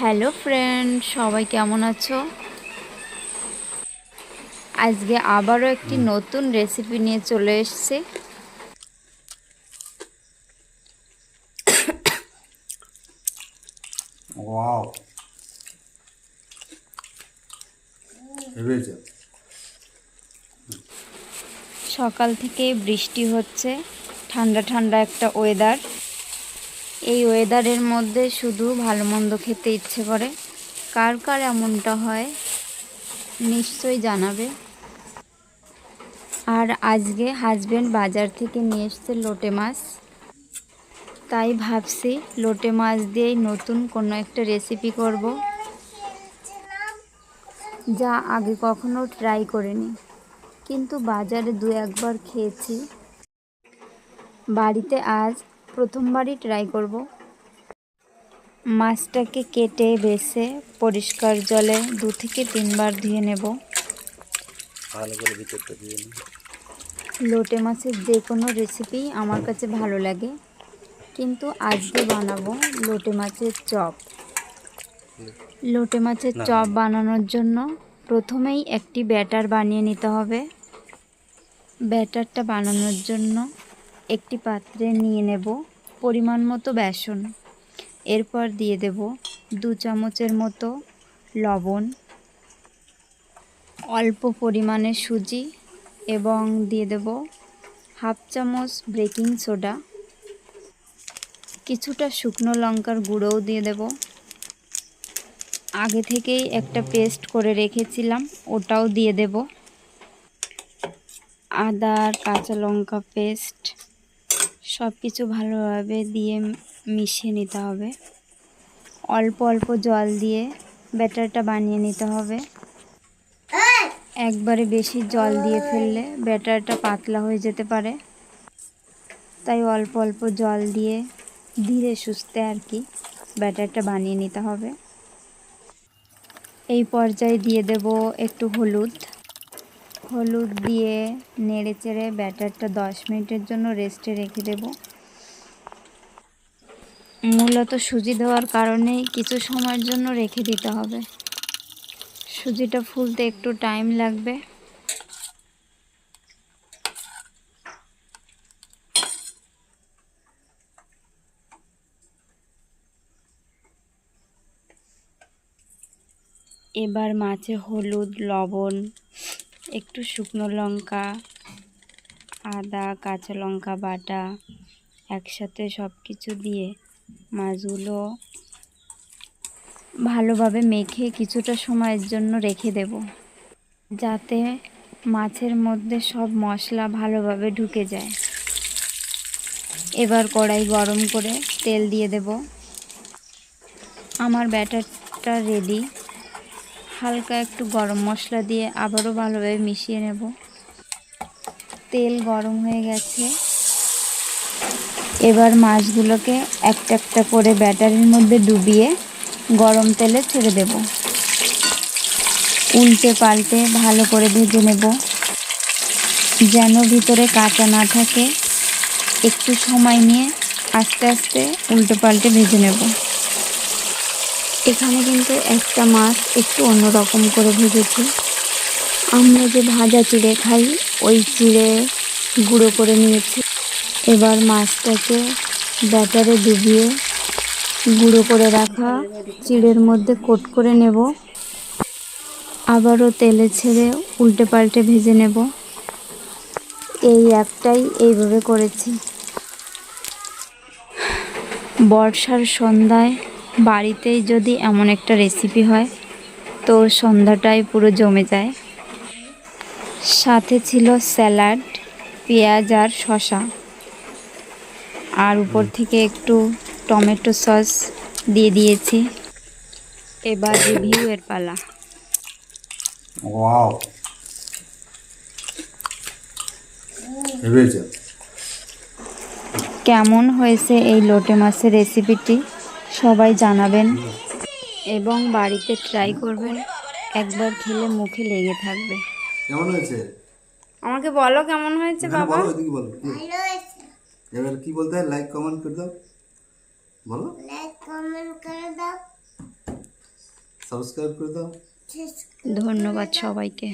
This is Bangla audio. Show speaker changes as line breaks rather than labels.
হ্যালো ফ্রেন্ড সবাই কেমন আছো? আজকে আবারও একটি নতুন রেসিপি নিয়ে চলে এসেছি। সকাল থেকে বৃষ্টি হচ্ছে ঠান্ডা ঠান্ডা একটা ওয়েদার এই ওয়েদারের মধ্যে শুধু ভালো মন্দ খেতে ইচ্ছে করে। কার কার এমনটা হয়, নিশ্চয়ই জানাবে। আর আজকে হাজবেন্ড বাজার থেকে নিয়ে এসছে লোটে মাছ। তাই ভাবছি লোটে মাছ দিয়েই নতুন কোনো একটা রেসিপি করব, যা আগে কখনো ট্রাই করিনি। কিন্তু বাজারে দু একবার খেয়েছি। বাড়িতে আজ প্রথমবারই ট্রাই করব। মাছটাকে কেটে বেছে পরিষ্কার জলে দু থেকে তিনবার ধুয়ে নেব।
ভালো করে ভিতরটা দিয়ে নি
লোটে মাছের যে কোনো রেসিপি আমার কাছে ভালো লাগে। কিন্তু আজকে বানাবো লোটে মাছের চপ। লোটে মাছের চপ বানানোর জন্য প্রথমেই একটি ব্যাটার বানিয়ে নিতে হবে। ব্যাটারটা বানানোর জন্য একটি পাত্রে নিয়ে নেব পরিমাণ মতো বেসন। এরপর দিয়ে দেব দু চামচের মতো লবণ, অল্প পরিমাণে সুজি এবং দিয়ে দেব হাফ চামচ বেকিং সোডা, কিছুটা শুকনো লঙ্কার গুঁড়োও দিয়ে দেব। আগে থেকেই একটা পেস্ট করে রেখেছিলাম, ওটাও দিয়ে দেব। আদা কাঁচা লঙ্কা পেস্ট সব কিছু ভালোভাবে দিয়ে মিশিয়ে নিতে হবে। অল্প অল্প জল দিয়ে ব্যাটারটা বানিয়ে নিতে হবে। একবারে বেশি জল দিয়ে ফেললে ব্যাটারটা পাতলা হয়ে যেতে পারে। তাই অল্প অল্প জল দিয়ে ধীরে সুস্থে আর কি ব্যাটারটা বানিয়ে নিতে হবে। এই পর্যায়ে দিয়ে দেব একটু হলুদ। হলুদ দিয়ে নেড়ে চেড়ে ব্যাটারটা দশ মিনিটের জন্য রেস্টে রেখে দেব। মূলত সুজি দেওয়ার কারণেই কিছু সময়ের জন্য রেখে দিতে হবে। সুজিটা ফুলতে একটু টাইম লাগবে। এবার মাছে হলুদ, লবণ একটু শুকনো লঙ্কা, আদা, কাঁচা লঙ্কা বাটা একসাথে সব কিছু দিয়ে মাছগুলো ভালোভাবে মেখে কিছুটা সময়ের জন্য রেখে দেব। যাতে মাছের মধ্যে সব মশলা ভালোভাবে ঢুকে যায়। এবার কড়াই গরম করে তেল দিয়ে দেব। আমার ব্যাটারটা রেডি হালকা একটু গরম মশলা দিয়ে আবারও ভালোভাবে মিশিয়ে নেব। তেল গরম হয়ে গেছে। এবার মাছগুলোকে একটা একটা করে ব্যাটারির মধ্যে ডুবিয়ে গরম তেলে ছেড়ে দেব। উল্টে পাল্টে ভালো করে ভেজে নেব। যেন ভিতরে কাঁচা না থাকে, একটু সময় নিয়ে আস্তে আস্তে উল্টে পাল্টে ভেজে নেব। এখানে কিন্তু একটা মাছ একটু অন্যরকম করে ভেজেছি। আমরা যে ভাজা চিড়ে খাই, ওই চিড়ে গুঁড়ো করে নিয়েছি। এবার মাছটাকে ব্যাটারে ডুবিয়ে গুঁড়ো করে রাখা চিড়ের মধ্যে কোট করে নেব। আবারও তেলে ছেড়ে উল্টে পাল্টে ভেজে নেব। এই একটাই এইভাবে করেছি। বর্ষার সন্ধ্যায় বাড়িতেই যদি এমন একটা রেসিপি হয় তো সন্ধ্যাটাই পুরো জমে যায়। সাথে ছিল স্যালাড পেঁয়াজ আর শশা আর উপর থেকে একটু টমেটো সস দিয়ে দিয়েছি। এবার রিভিউ এর পালা।
ওয়াও।
কেমন হয়েছে এই লোটে মাছের রেসিপিটি সবাই জানাবেন এবং বাড়িতে ট্রাই করবেন। একবার খেলে মুখে লেগে থাকবে।
কেমন হয়েছে?
আমাকে বলো কেমন হয়েছে বাবা?
বলো ওইদিকে বলো কি? এবার কি বলতে হয়? লাইক কমেন্ট করে দাও। বলো।
লাইক কমেন্ট করে দাও।
সাবস্ক্রাইব করে দাও।
ধন্যবাদ সবাইকে।